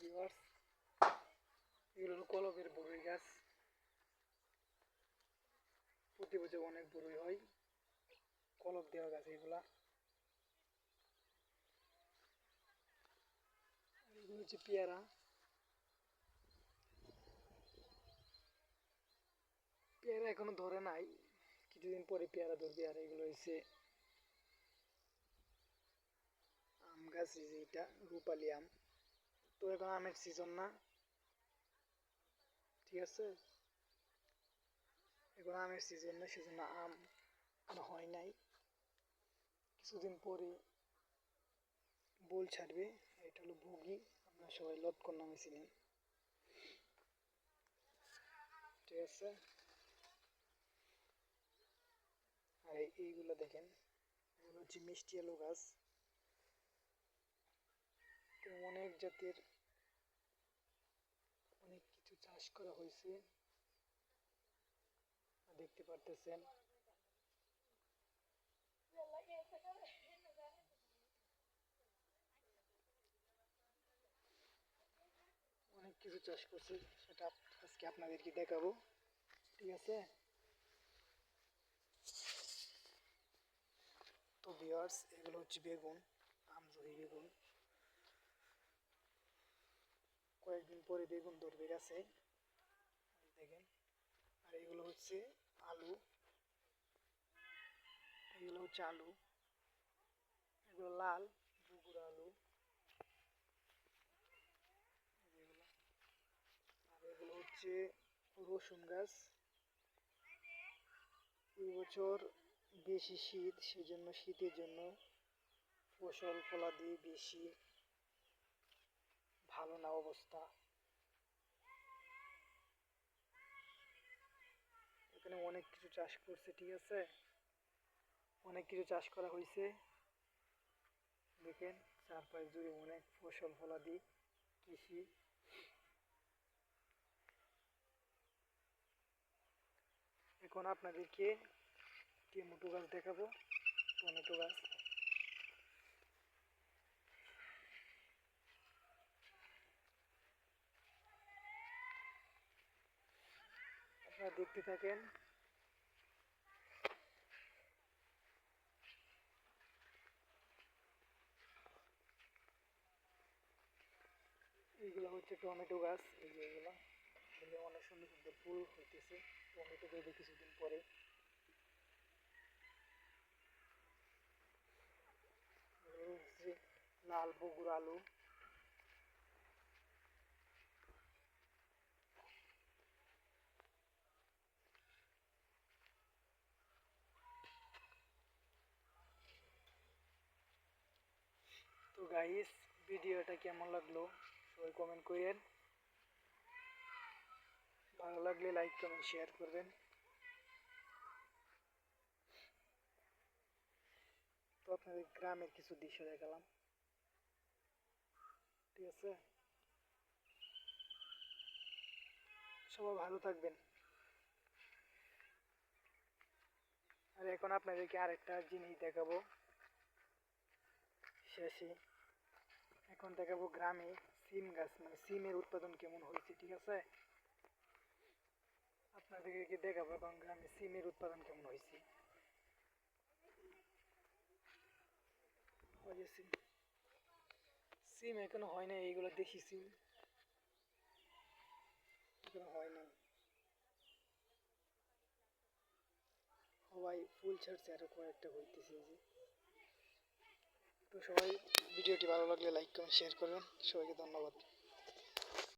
Viewers এগুলো হলো কলবের বড়ই গাছ প্রতি বছর অনেক বড়ই হয় কলব দেওয়া গাছ এগুলা এগুলো হচ্ছে পেয়ারা পেয়ারা এখনও ধরে নাই কিছুদিন পরে পেয়ারা ধরবে আর এগুলো হচ্ছে আম গাছ এই যে এটা রূপালি আম তো এখন আমের সিজন না। ঠিক আছে? এখন আমের সিজন না, সেজন্য আম এখনও হয় নাই। কিছুদিন পরে বোল ছাড়বে, এটা হলো ভুগি। আপনারা সবাই লটকন নামে চিনেন ঠিক আছে? আর এই- এইগুলো দেখেন। এগুলো হচ্ছে মিষ্টি আলু গাছ। অনেক জাতের চাষ করা হয়েছে দেখতে পারতেছেন। অনেক কিছু চাষ করছে, সেটা আজকে আপনাদেরকে দেখাবো। ঠিক আছে? তো ভিউয়ার্স এগুলো হচ্ছে বেগুন আমজহি বেগুন। কয়েকদিন পরে বেগুন ধরবে গাছে। দেখেন। আর এগুলো হচ্ছে আলু। এগুলো হচ্ছে আলু। এগুলো লাল বুগুড়া আলু। আর এগুলো হচ্ছে রসুন গাছ। এই বছর বেশি শীত, সেজন্য শীতের জন্য ফসল, ফলাদি বেশি ভালো না অবস্থা। এখানে অনেক কিছু চাষ করছে, ঠিক আছে? অনেক কিছু চাষ করা হয়েছে দেখেন, চারপাশ জুড়ে অনেক ফসল, ফলাদি, কৃষি। এখন আপনাদেরকে টমেটো গাছ দেখাবো। টমেটো গাছ। আপনারা দেখতে থাকেন। এইগুলো হচ্ছে টমেটো গাছ। এই যে এগুলো। অনেক সুন্দর সুন্দর ফুল হইতেছে। টমেটো দেবে কিছুদিন পরে। লাল বগুড় আলু। গাইস, ভিডিওটা কেমন লাগল সবাই কমেন্ট করেন। ভালো লাগলে লাইক কমেন্ট শেয়ার করবেন। তো আপনাদের গ্রামের কিছু দৃশ্য দেখালাম। ঠিক আছে? সবাই ভালো থাকবেন। আর এখন আপনাদেরকে আরেকটা জিনিস দেখাবো। শেষে। এখন দেখাবো গ্রামে সিম গাছ মানে সিমের উৎপাদন কেমন হয়েছে, ঠিক আছে? আপনাদেরকে দেখাবো এখন গ্রামে সিমের উৎপাদন কেমন হয়েছে। সিম। সিম এখনও হয় না এইগুলো দেশি সিম। এখনও হয় না সবাই ফুল ছাড়ছে, আরও কয়েকটা হইতেছে যে। তো সবাই ভিডিওটি ভালো লাগলে লাইক কমেন্ট শেয়ার করবেন। সবাইকে ধন্যবাদ।